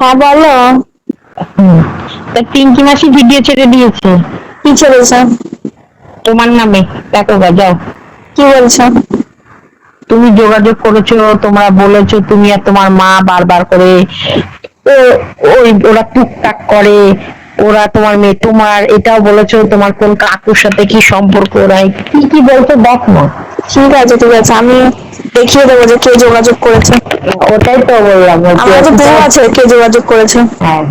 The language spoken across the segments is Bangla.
হ্যাঁ বলো। তা পিঙ্কি মাসি ভিডিও ছেড়ে দিয়েছে। কি চলেছে তোমার নামে। দেখো গা যাও। কি বলছো? তুমি যোগাযোগ করেছ তোমরা বলেছ তুমি আর তোমার মা বারবার করে ওই ওরা টুকটাক করে। ওরা তোমার মেয়ে তোমার এটাও বলেছ তোমার কোন কাকুর সাথে কি সম্পর্ক ওরা কি কি বলতো দেখ। না ঠিক আছে ঠিক আছে আমি দেখিয়ে দেবো যে কে যোগাযোগ করেছে। ওটাই তো বললাম আমার প্রুফ আছে কে যোগাযোগ করেছে। হ্যাঁ।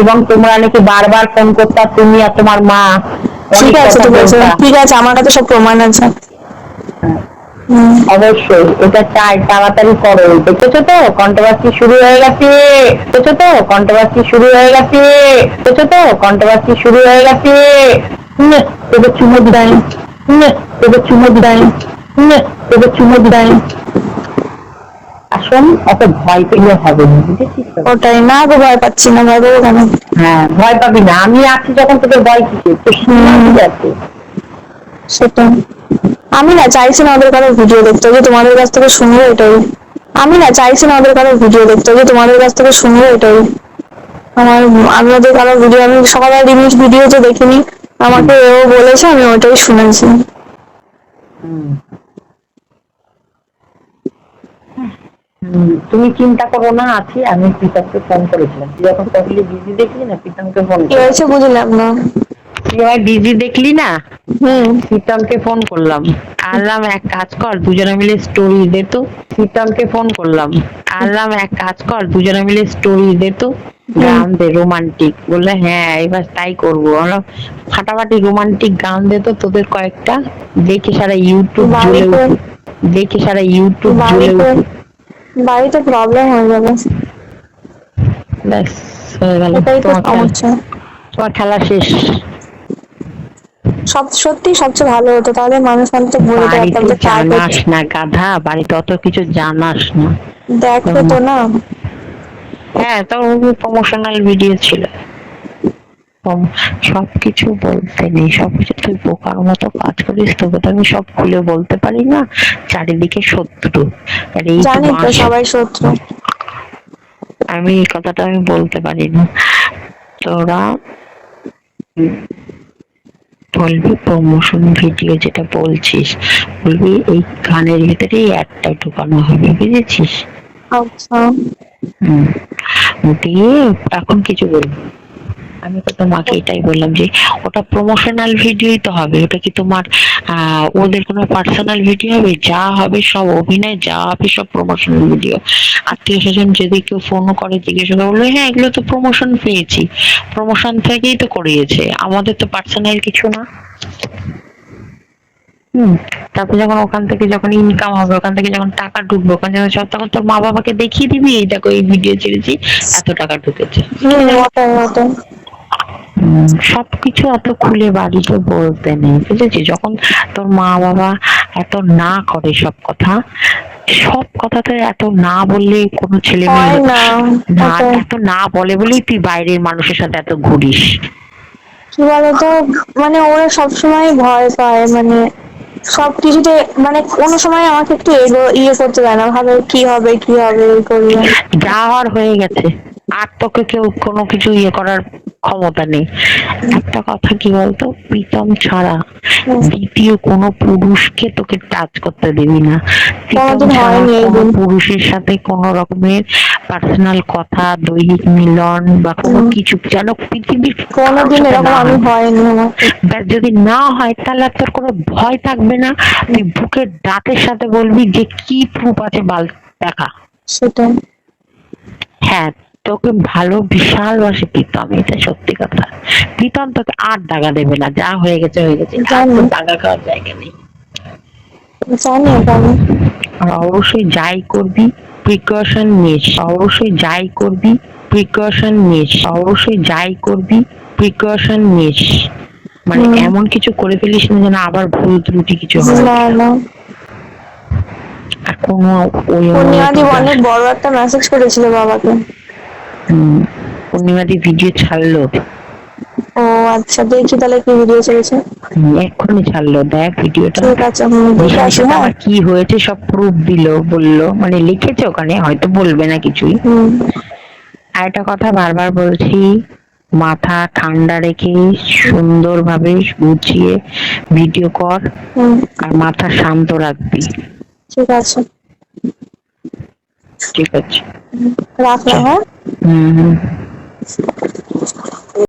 এবং তোমরা নাকি বারবার ফোন করতা তুমি আর তোমার মা। ঠিক আছে ঠিক আছে। ঠিক আছে আমার কাছে সব প্রমাণ আছে। হুম, অবশ্যই এটা চাই তাড়াতাড়ি করো। দেখেছ তো কন্ট্রোভার্সি শুরু হয়ে গেছে। দেখেছ তো কন্ট্রোভার্সি শুরু হয়ে গেছে। দেখেছ তো কন্ট্রোভার্সি শুরু হয়ে গেছে। তোদের চুমো হুম, তোদের চুমো হুম, তোদের চুমো দিদাই আসুন অত ভয় পেলে হবে না বুঝেছিস ওটাই না গো ভয় পাচ্ছি না ভয় পাবো কেন? হ্যাঁ ভয় পাবি না। আমি আছি যখন তোদের ভয় কিসে তো ঠিক আছে? সেটাই। আমি না চাইছি না ওদের কারও ভিডিও দেখতে যে তোমাদের কাছ থেকে শুনব এটাই। আমি না চাইছি না ওদের কারও ভিডিও দেখতে যে তোমাদের কাছ থেকে শুনব এটাই। আমার আমি ওদের কারও ভিডিও আমি সকালে রিমিক্স ভিডিও তো দেখিনি আমাকে ও বলেছে আমি ওটাই শুনেছি। তুমি চিন্তা করো না আছি আমি প্রীতমকে ফোন করেছিলাম। তুই যখন বিজি দেখলি না? প্রীতমকে ফোন কি হয়েছে বুঝলাম না। তুই আমার বিজি দেখলি না? হুম। প্রীতমকে ফোন করলাম। আল্লাম এক কাজ কর দুজনে মিলে স্টোরি দে তো। প্রীতমকে ফোন করলাম। আল্লাম এক কাজ কর দুজনে মিলে স্টোরি দে তো। গান দে রোমান্টিক বললে হ্যাঁ এবার তাই করব। আমরা ফাটাফাটি রোমান্টিক গান দে তো তোদের কয়েকটা। দেখে সারা ইউটিউব দেখে সারা ইউটিউব বাড়িতে প্রবলেম হয়ে যাবে। ব্যাস হয়ে গেল। তোমার তোমার খেলা শেষ। সব সত্যি সবচেয়ে ভালো হতো। তাহলে মানুষ অন্তত বলে বাড়িতে দেয় জানাস না গাধা বাড়িতে অত কিছু জানাস না। দেখো তো না। হ্যাঁ তো প্রমোশনাল ভিডিও ছিল। সব কিছু বলতে নেই সবকিছু তুই বোকার মতো কাজ করিস তোকে তো আমি সব খুলে বলতে পারি না। চারিদিকে শত্রু। জানি তো সবাই শত্রু। আমি এই কথাটা আমি বলতে পারি না। তোরা বলবি? প্রমোশন ভিডিও যেটা বলছিস বলবি এই গানের ভিতরে একটা ঢুকানো হবে বুঝেছিস? আচ্ছা। হুম। দিয়ে এখন কিছু বলব। আমি তো তোমাকে এটাই বললাম যে ওটা প্রমোশনাল ভিডিওই তো হবে। ওটা কি তোমার ওদের কোনো পার্সোনাল ভিডিও হবে? যা হবে সব অভিনয়, যা হবে সব প্রমোশনাল ভিডিও আত্মীয় স্বজন যদি কেউ ফোন করে, জিজ্ঞাসা করে বলল হ্যাঁ এগুলো তো প্রমোশন পেয়েছি। প্রমোশন থেকেই তো করিয়েছে। আমাদের তো পার্সোনাল কিছু না। হুম, তারপর যখন ওখান থেকে যখন ইনকাম হবে, ওখান থেকে যখন টাকা ঢুকবে, ওখানে যখন সব তখন তোর মা বাবাকে দেখিয়ে দিবি, এই দেখো, এই ভিডিও ছেড়েছি, এত টাকা ঢুকেছে হুম, ওটাই ওটাই উম, সবকিছু এত খুলে বাড়িতে বলতে নেই বুঝেছি যখন তোর মা বাবা এত না করে সব কথা সব কথাতে এত না বললে কোনো ছেলে মেয়ে না। এত না বলে বলেই তুই বাইরের মানুষের সাথে এত ঘুরিস। কি বলতো? মানে ওরা সবসময় ভয় পায় মানে সব কিছুতে মানে কোনো সময় আমাকে একটু এগো ইয়ে করতে দেয় না ভাবে কি হবে কি হবে করবে। যা হওয়ার হয়ে গেছে। আর তোকে কেউ কোনো কিছু ইয়ে করার ক্ষমতা নেই। একটা কথা কি বলতো? প্রীতম ছাড়া দ্বিতীয় কোনো পুরুষকে তোকে টাচ করতে দিবি না। কোনো পুরুষের সাথে কোনো রকমের পার্সোনাল কথা দৈহিক মিলন বা কোনো কিছু। যেন পৃথিবীর কোনোদিন এরকম আমি হয়নি ব্যাস যদি না হয় তাহলে আর তোর কোনো ভয় থাকবে না। তুই বুকের দাঁতের সাথে বলবি যে কি প্রুফ আছে বাল দেখা। সেটাই। হ্যাঁ তোকে ভালো বিশালবাসে প্রীতম এটা সত্যি কথা। প্রীতম তোকে আর দাগা দেবে না যা হয়ে গেছে হয়ে গেছে। দাগা খাওয়ার জায়গা নেই। জানি অবশ্যই যাই করবি প্রিকশন নিস। অবশ্যই যাই করবি প্রিকশন নিস। অবশ্যই যাই করবি প্রিকশন নিস। মানে এমন কিছু করে ফেলিস না যেন আবার ভুল ত্রুটি কিছু হয়। না কোনো ওই অনেক বড় একটা মেসেজ করেছিল বাবাকে। পূর্ণিমাদি ভিডিও ছাড়লো। ও আচ্ছা দেখি তাহলে কি ভিডিও হুম, এক্ষুনি ছাড়লো দেখ ভিডিওটা ঠিক আছে ঠিক ওখানে হ্যাঁ। কি হয়েছে? সব প্রুফ দিল বলল মানে লিখেছে ওখানে হয়তো বলবে না কিছুই। আর একটা কথা বারবার বলছি মাথা ঠান্ডা রেখে সুন্দরভাবে গুছিয়ে ভিডিও কর আর মাথা শান্ত রাখবি। ঠিক আছে। ঠিক আছে। রাখলাম হ্যাঁ। Mm.